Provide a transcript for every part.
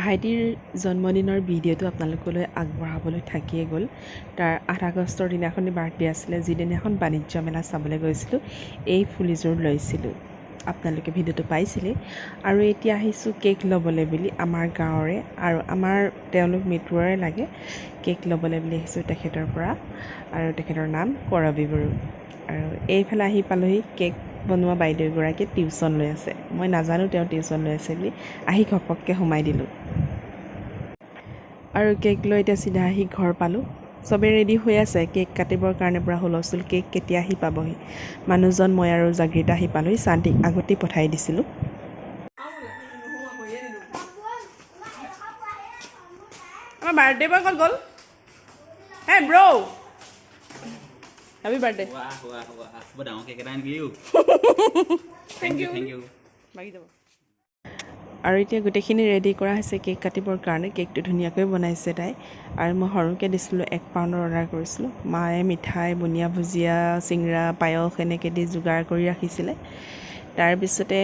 ভাইটিৰ জন্মদিনৰ ভিডিঅ'টো আপোনালোকলৈ আগবঢ়াবলৈ থাকিয়ে গ'ল। তাৰ আঠ আগষ্টৰ দিনাখনি বাৰ্থডে আছিলে যিদিনাখন বাণিজ্য মেলা চাবলৈ গৈছিলোঁ এই ফুলিযোৰ লৈছিলোঁ। আপোনালোকে ভিডিঅ'টো পাইছিলেই। আৰু এতিয়া আহিছোঁ কেক ল'বলৈ বুলি আমাৰ গাঁৱৰে আৰু আমাৰ তেওঁলোক মিতুৰৰে লাগে কেক ল'বলৈ বুলি আহিছোঁ তেখেতৰ পৰা আৰু তেখেতৰ নাম কৰবী বড়ো। আৰু এইফালে আহি পালোহি কেক বনোৱা বাইদেউ এগৰাকীয়ে টিউশ্যন লৈ আছে। মই নাজানো তেওঁ টিউশ্যন লৈ আছে বুলি। আহি ঘপককৈ সোমাই দিলোঁ। আৰু কেক লৈ এতিয়া চিধা আহি ঘৰ পালোঁ। চবেই ৰেডি হৈ আছে কেক কাটিবৰ কাৰণে পূৰা হুলস্থুল কেক কেতিয়া আহি পাবহি। মানুহজন মই আৰু জাগৃতা আহি পালোহি চান্তিক আগতেই পঠাই দিছিলোঁ। আমাৰ বাৰ্থডে বয় ক'ত গ'ল? হে ব্ৰ' হেপী বাৰ্থডে যাব। আৰু এতিয়া গোটেইখিনি ৰেডি কৰা হৈছে কেক কাটিবৰ কাৰণে। কেকটো ধুনীয়াকৈ বনাইছে তাই। আৰু মই সৰুকৈ দিছিলোঁ এক পাউণ্ডৰ অৰ্ডাৰ কৰিছিলোঁ। মায়ে মিঠাই বুনিয়া ভুজিয়া চিংৰা পায়স এনেকৈ দি যোগাৰ কৰি ৰাখিছিলে। তাৰপিছতে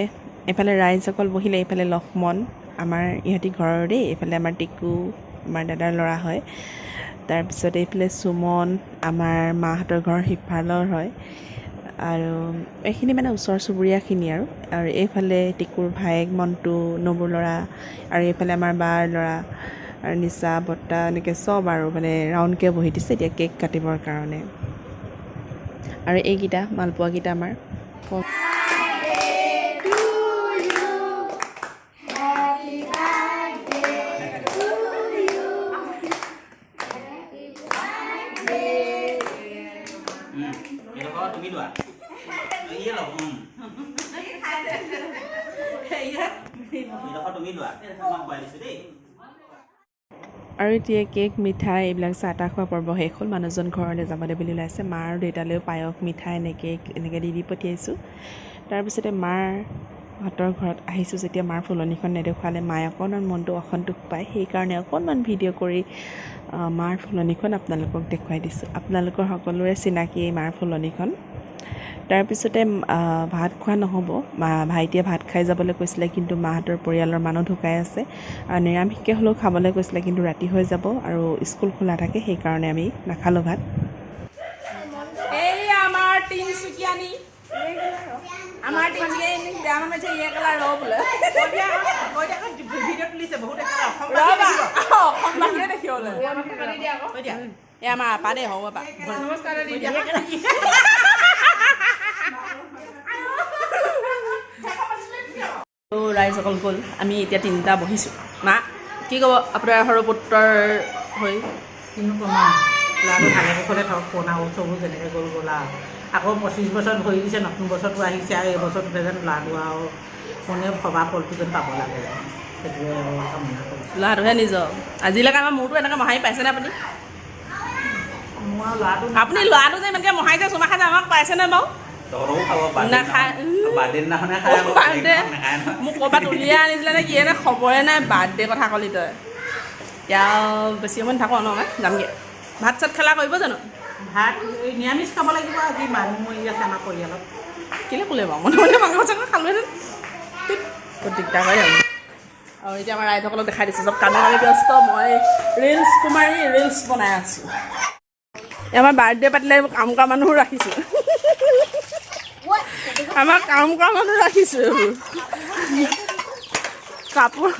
এইফালে ৰাইজসকল বহিলে এইফালে লক্ষ্মণ আমাৰ ইহঁতি ঘৰৰ দেই। এইফালে আমাৰ টিকু আমাৰ দাদাৰ ল'ৰা হয়। তাৰপিছত এইফালে সুমন আমাৰ মাহঁতৰ ঘৰৰ সিফালৰ হয়। আৰু এইখিনি মানে ওচৰ চুবুৰীয়াখিনি আৰু। আৰু এইফালে টিকুৰ ভায়েক মণ্টু নবুৰ ল'ৰা আৰু এইফালে আমাৰ বাৰ ল'ৰা আৰু নিচা বৰ্তা এনেকৈ চব আৰু মানে ৰাউণ্ডকৈ বহি দিছে এতিয়া কেক কাটিবৰ কাৰণে। আৰু এইকেইটা মালপোৱাকেইটা আমাৰ। ইয়ে তুমি দেই আৰু এতিয়া কেক মিঠাই এইবিলাক চাহ তাহ খোৱা পৰ্ব শেষ হ'ল মানুহজন ঘৰলৈ যাবলৈ বুলি ওলাইছে মা আৰু দেউতালৈও পায়স মিঠাই এনেকৈ এনেকৈ দি দি পঠিয়াইছোঁ তাৰপিছতে মাৰ হঁতৰ ঘৰত আহিছোঁ যেতিয়া মাৰ ফুলনিখন নেদেখুৱালে মায়ে অকণমান মনটো অসন্তোষ পায় সেইকাৰণে অকণমান ভিডিঅ' কৰি মাৰ ফুলনিখন আপোনালোকক দেখুৱাই দিছোঁ আপোনালোকৰ সকলোৰে চিনাকি এই মাৰ ফুলনিখন তাৰপিছতে ভাত খোৱা নহ'ব। মা ভাইটিয়ে ভাত খাই যাবলৈ কৈছিলে কিন্তু মাহঁতৰ পৰিয়ালৰ মানুহ ঢুকাই আছে। আৰু নিৰামিষকৈ হ'লেও খাবলৈ কৈছিলে কিন্তু ৰাতি হৈ যাব আৰু স্কুল খোলা থাকে সেইকাৰণে আমি নাখালোঁ ভাত। আমাৰ আপা দেই হ'ব আপা। তো ৰাইজসকল গ'ল। আমি এতিয়া তিনিটা বহিছোঁ। মা কি ক'ব আপোনাৰ সৰু পুত্ৰৰ হৈ? কিনো ক'ম আৰু। ল'ৰাটো ভালে কুশলে থওক পুৰণা উৎসৱবোৰ যেনেকৈ গ'ল গ'ল আৰু। আকৌ পঁচিছ বছৰত ভৰি দিছে নতুন বছৰটো আহিছে আৰু এই বছৰটোতে যেন ল'ৰাটো আৰু কোনে ভবা ফলটো যেন পাব লাগে। সেইটোৱে কামনা কৰিছোঁ ল'ৰাটোহে নিজৰ। আজিলৈকে আমাৰ মোৰতো এনেকৈ মহাৰি পাইছেনে আপুনি? মোৰ ল'ৰাটো আপুনি ল'ৰাটো যে ইমানকৈ মহাৰিছে চুমা খাইছে আমাক পাইছেনে বাৰু? নাখায়। বাৰ্থডে দিনাখনে খাই বাৰ্থডে। মোক ক'ৰবাত উলিয়াই আনিছিলে নে কিয়ে নে খবৰে নাই বাৰ্থডে কথা ক'লি তই। এতিয়া বেছি সময় নাথাকোঁ ন মই যামগৈ। ভাত চাত খেলা কৰিব জানো? ভাত নিৰামিষ খাব লাগিব আজি মানুহ মৰি আছে আমাৰ পৰিয়ালত। কেলৈ ক'লে বাৰু? মনে মনে মাংস চাংস খালোহেঁতেন বৰ দিগদাৰ হয় আৰু। আৰু এতিয়া আমাৰ ৰাইজসকলক দেখাই দিছোঁ চব কামে কামে ব্যস্ত মই ৰিলচ কুমাৰী ৰিলচ বনাই আছোঁ। আমাৰ বাৰ্থডে পাতিলে কাম কৰা মানুহো ৰাখিছোঁ। আমাৰ কাম কৰা মানুহ ৰাখিছোঁ। কাপোৰ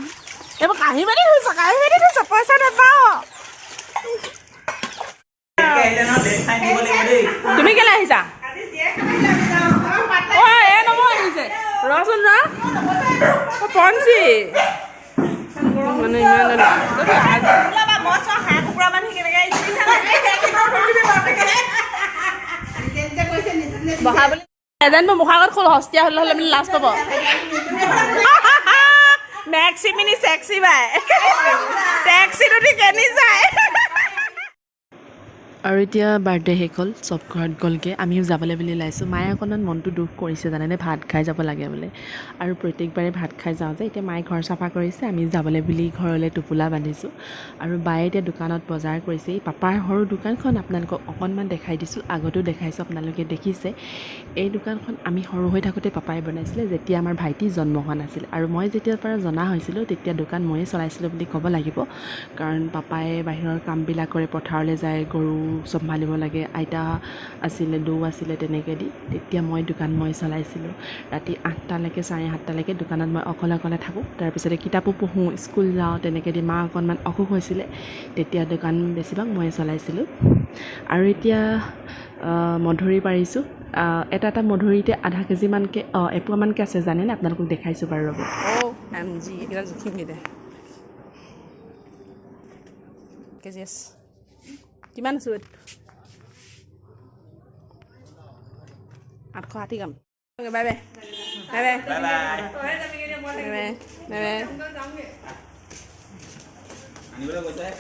এইবোৰ কাঁহী বাতি থৈছ কাঁহী বাতি থৈছ পইচা নাপাওঁ তুমি কেলৈ আহিছা? মানে বহাবলৈ এজন মোৰ মুখৰ আগত খোল হস্তীয়া হ'লে হ'লে মানে লাজ পাব। মেক্সি মিনি চেক্সি বাই। টেক্সিটো দি কেনি যায়? আৰু এতিয়া বাৰ্থডে শেষ হ'ল চব ঘৰত গ'লগৈ আমিও যাবলৈ বুলি ওলাইছোঁ। মায়ে অকণমান মনটো দুখ কৰিছে জানেনে ভাত খাই যাব লাগে বোলে। আৰু প্ৰত্যেকবাৰে ভাত খাই যাওঁ যে এতিয়া মায়ে ঘৰ চাফা কৰিছে আমি যাবলৈ বুলি ঘৰলৈ টোপোলা বান্ধিছোঁ। আৰু বায়ে এতিয়া দোকানত বজাৰ কৰিছে। এই পাপাৰ সৰু দোকানখন আপোনালোকক অকণমান দেখাই দিছোঁ আগতেও দেখাইছোঁ আপোনালোকে দেখিছে। এই দোকানখন আমি সৰু হৈ থাকোঁতে পাপাই বনাইছিলে যেতিয়া আমাৰ ভাইটি জন্ম হোৱা নাছিল। আৰু মই যেতিয়াৰ পৰা জনা হৈছিলোঁ তেতিয়া দোকান ময়ে চলাইছিলোঁ বুলি ক'ব লাগিব। কাৰণ পাপাই বাহিৰৰ কামবিলাক কৰে পথাৰলৈ যায় গৰু চম্ভালিব লাগে। আইতা আছিলে দৌ আছিলে তেনেকৈ দি তেতিয়া মই দোকান মই চলাইছিলোঁ। ৰাতি আঠটালৈকে চাৰে সাতটালৈকে দোকানত মই অকলে অকলে থাকোঁ। তাৰপিছতে কিতাপো পঢ়োঁ স্কুল যাওঁ তেনেকৈ দি মা অকণমান অসুখ হৈছিলে তেতিয়া দোকান বেছিভাগ ময়ে চলাইছিলোঁ। আৰু এতিয়া মধুৰি পাৰিছোঁ। এটা এটা মধুৰিতে আধা কেজিমানকৈ অঁ এপোৱামানকৈ আছে জানেনে? আপোনালোকক দেখাইছোঁ বাৰু ৰ'ব। দে। কেজি আছে। chị Gimana Sud? ăn khoa kamu. cầm, bye bye. Bye bye. Bye bye. Bye bye. Bye bye. Ừ. Ờ. bye bye, bye bye,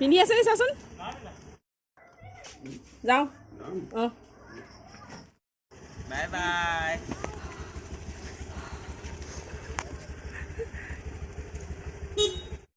bye bye চাচোন যাওঁ অঁ বাই বাই